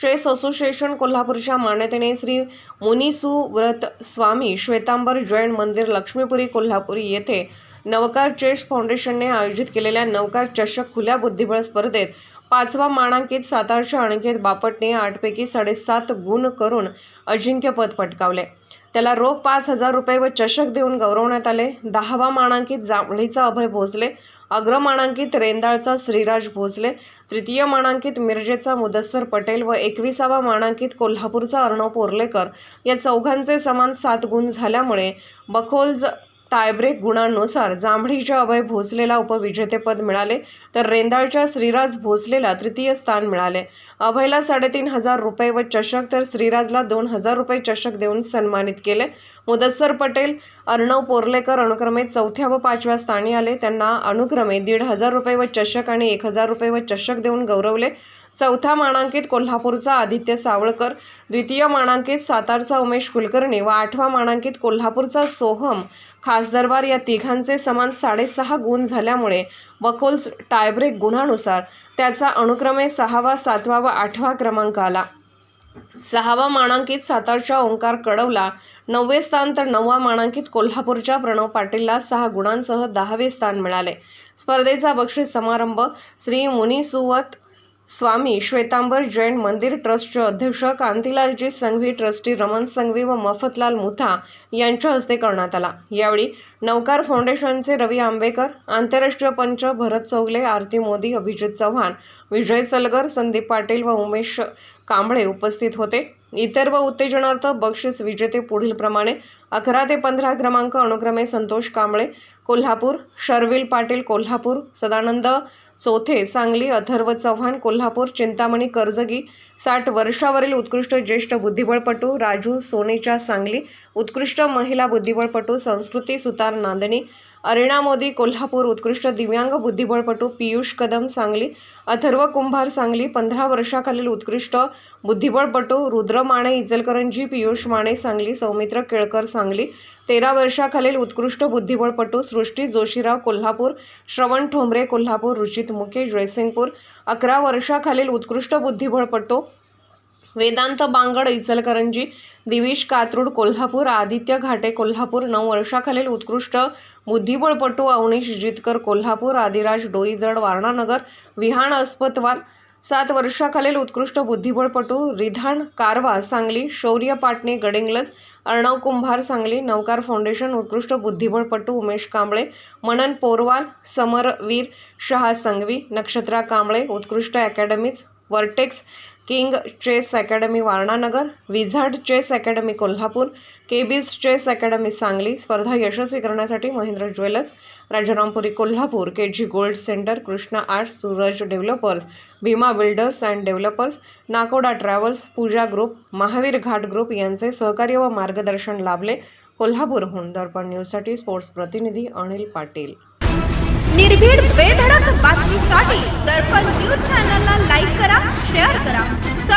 Chess association कोल्हापूरच्या मान्यतेने श्री मुनिसु व्रत स्वामी श्वेतांबर जैन मंदिर लक्ष्मीपुरी कोल्हापुरी येथे नवकार चेस फाउंडेशनने आयोजित केलेल्या नवकार चषक खुल्या बुद्धिबळ स्पर्धेत पाचवा मानांकित सातारच्या अनिकेत बापटने आठपैकी साडेसात गुण करून अजिंक्यपद पटकावले. त्याला रोख पाच हजार रुपये व चषक देऊन गौरवण्यात आले. दहावा मानांकित जांभळीचा अभय भोसले अग्रमानांकित रेंदाळचा श्रीराज भोसले तृतीय मानांकित मिरजेचा मुदस्सर पटेल व एकविसावा मानांकित कोल्हापूरचा अर्णव पोर्लेकर या चौघांचे समान सात गुण झाल्यामुळे बखोल्ज टायब्रेक गुणांनुसार जांभळीच्या अभय भोसलेला उपविजेतेपद मिळाले तर रेंदाळच्या श्रीराज भोसलेला तृतीय स्थान मिळाले. अभयला साडेतीन हजार रुपये व चषक तर श्रीराजला दोन हजार रुपये चषक देऊन सन्मानित केले. मुदस्सर पटेल अर्णव पोर्लेकर अनुक्रमे चौथ्या व पाचव्या स्थानी आले. त्यांना अनुक्रमे दीड हजार रुपये व चषक आणि एक हजार रुपये व चषक देऊन गौरवले. चौथा मानांकित कोल्हापूरचा आदित्य सावळकर द्वितीय मानांकित सातारचा उमेश कुलकर्णी व आठवा मानांकित कोल्हापूरचा सोहम खासदरबार या तिघांचे समान साडेसहा गुण झाल्यामुळे बकोल्स टायब्रेक गुणानुसार त्याचा अनुक्रमे सहावा सातवा व आठवा क्रमांक आला. सहावा मानांकित सातारच्या ओंकार कडवला नववे स्थान तर नववा मानांकित कोल्हापूरच्या प्रणव पाटीलला सहा गुणांसह दहावे स्थान मिळाले. स्पर्धेचा बक्षीस समारंभ श्री मुनिसुवत स्वामी श्वेतांबर जैन मंदिर ट्रस्टचे अध्यक्ष कांतीलालजी संघवी ट्रस्टी रमण संघवी व मफतलाल मुथा यांच्या हस्ते करण्यात आला. यावेळी नवकार फाउंडेशनचे रवी आंबेकर आंतरराष्ट्रीय पंच भरत चौगले आरती मोदी अभिजित चव्हाण विजय सलगर संदीप पाटील व उमेश कांबळे उपस्थित होते. इतर व उत्तेजनार्थ बक्षीस विजेते पुढीलप्रमाणे अकरा ते पंधरा क्रमांक अनुक्रमे संतोष कांबळे कोल्हापूर शर्विल पाटील कोल्हापूर सदानंद चौथे सांगली अथर्व चव्हाण कोल्हापूर चिंतामणी कर्जगी साठ वर्षावरील उत्कृष्ट ज्येष्ठ बुद्धिबळपटू राजू सोनेच्या सांगली उत्कृष्ट महिला बुद्धिबळपटू संस्कृती सुतार नांदणी अरिणा मोदी कोल्हापूर उत्कृष्ट दिव्यांग बुद्धिबळपटू पियुष कदम सांगली अथर्व कुंभार सांगली पंधरा वर्षाखालील उत्कृष्ट बुद्धिबळपटू रुद्र माने इचलकरंजी पियुष माने सांगली सौमित्र केळकर सांगली तेरा वर्षाखालील उत्कृष्ट बुद्धिबळपटू सृष्टी जोशीराव कोल्हापूर श्रवण ठोंबरे कोल्हापूर रुचित मुके जयसिंगपूर अकरा वर्षाखालील उत्कृष्ट बुद्धिबळपटू वेदांत बांगड इचलकरंजी दिविश कात्रूड कोल्हापूर आदित्य घाटे कोल्हापूर नऊ वर्षाखालील उत्कृष्ट बुद्धिबळपटू अवनीश जितकर कोल्हापूर आदिराज डोईजड वारणानगर विहान अस्पतवाल. सात वर्षाखालील उत्कृष्ट बुद्धिबळपटू रिधान कारवा सांगली शौर्य पाटणे गडिंग्लज अर्णव कुंभार सांगली नवकार फाउंडेशन उत्कृष्ट बुद्धिबळपटू उमेश कांबळे मनन पोरवाल समरवीर शहा संघवी नक्षत्रा कांबळे उत्कृष्ट academies Vertex King chess academy Warananagar wizard chess academy Kolhapur KB's chess academy Sangli. स्पर्धा यशस्वी करण्यासाठी Mahendra jewellers Rajarampuri Kolhapur K G gold centre Krishna arts Suraj developers Bhima builders and developers Nakoda travels Pooja group Mahavir Ghat group यांचे सहकार्य व मार्गदर्शन लाभले. कोल्हापूरहून दर्पण न्यूजसाठी स्पोर्ट्स प्रतिनिधी अनिल पाटील. निर्भीड बेधडक बातमीसाठी दर्पण न्यूज चॅनलला